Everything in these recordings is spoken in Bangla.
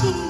心。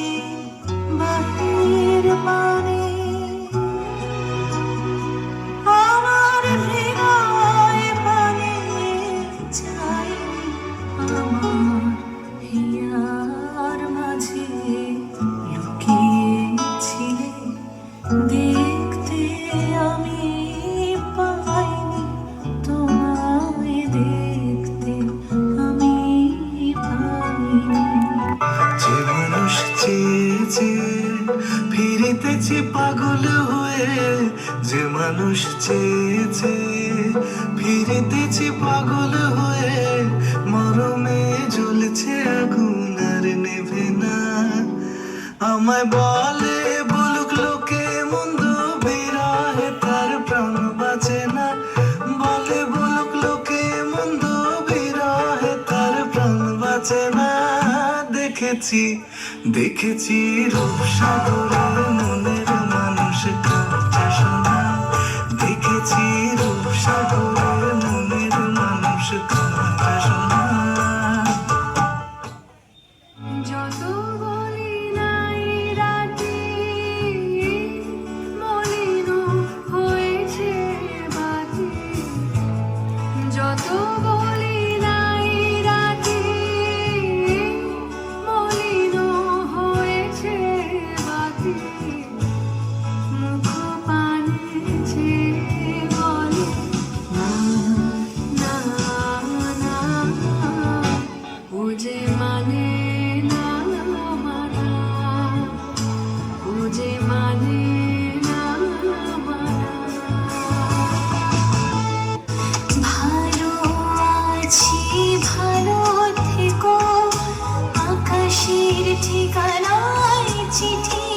আমার ফিরিতেছি, পাগল হয়ে। যে মানুষ চেয়েছে, ফিরিতেছি, পাগল হয়ে। মরমে জ্বলছে আগুন আর নেভে না। আমায় বলে দেখেছি দেখেছি রূপসাগরে আকাশের ঠিকানায় চিঠি